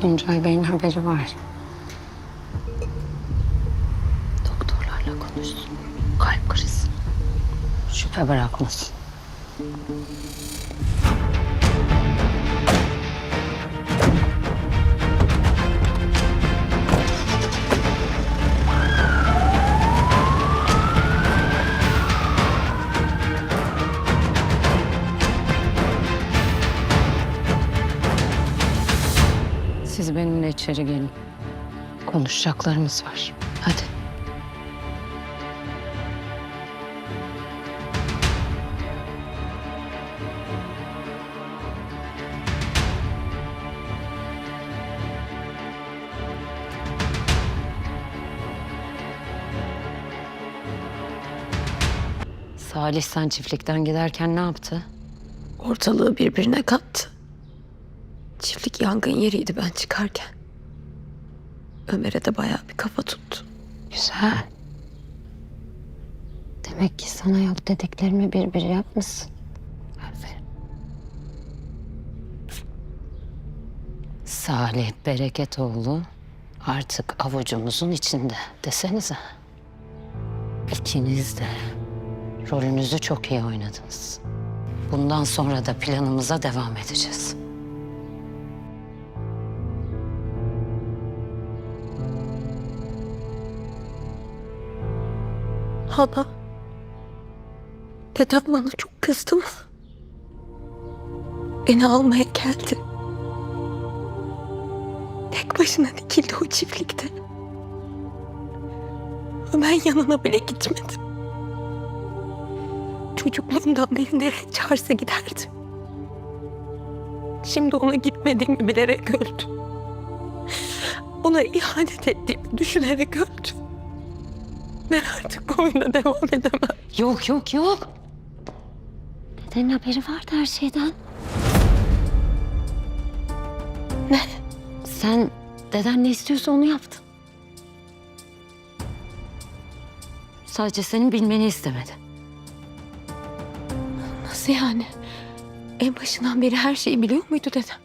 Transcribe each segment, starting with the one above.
Tuncay Bey'in haberi var. Doktorlarla konuşsun. Kalp krizi. Şüphe bırakmasın. İçeri gelin. Konuşacaklarımız var. Hadi. Salih sen çiftlikten giderken ne yaptı? Ortalığı birbirine kattı. Çiftlik yangın yeriydi ben çıkarken. Ömer'e de bayağı bir kafa tuttu. Güzel. Demek ki sana yap dediklerimi bir bir yapmışsın. Aferin. Salih Bereketoğlu artık avucumuzun içinde desenize. İkiniz de rolünüzü çok iyi oynadınız. Bundan sonra da planımıza devam edeceğiz. Hala. Dedem bana çok kızdı mı? Beni almaya geldi. Tek başına dikildi o çiftlikte. Ben yanına bile gitmedim. Çocukluğumdan beri nereye çağırsa giderdim. Şimdi ona gitmediğimi bilerek öldü. Ona ihanet ettiğimi düşünerek öldü. Ben artık bu oyuna devam edemem. Yok yok yok. Dedenin haberi vardı her şeyden. Ne? Sen deden ne istiyorsa onu yaptın. Sadece senin bilmeni istemedi. Nasıl yani? En başından beri her şeyi biliyor muydu dedem?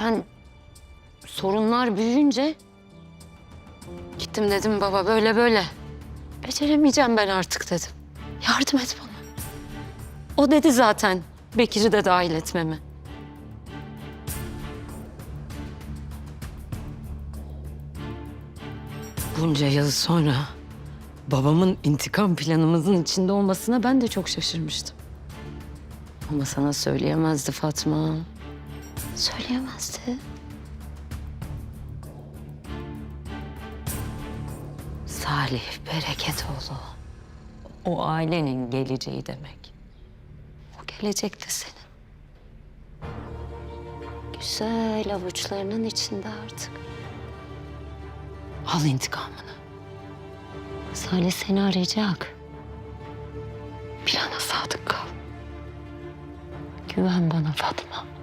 Ben sorunlar büyüyünce gittim dedim baba böyle böyle. Beceremeyeceğim ben artık dedim. Yardım et bana. O dedi zaten Bekir'i de dahil etmemi. Bunca yıl sonra babamın intikam planımızın içinde olmasına ben de çok şaşırmıştım. Ama sana söyleyemezdi Fatma. Söyleyemezdi. Salih Bereketoğlu. O ailenin geleceği demek. O gelecek de senin. Güzel avuçlarının içinde artık. Al intikamını. Salih seni arayacak. Plana sadık kal. Güven bana Fatma.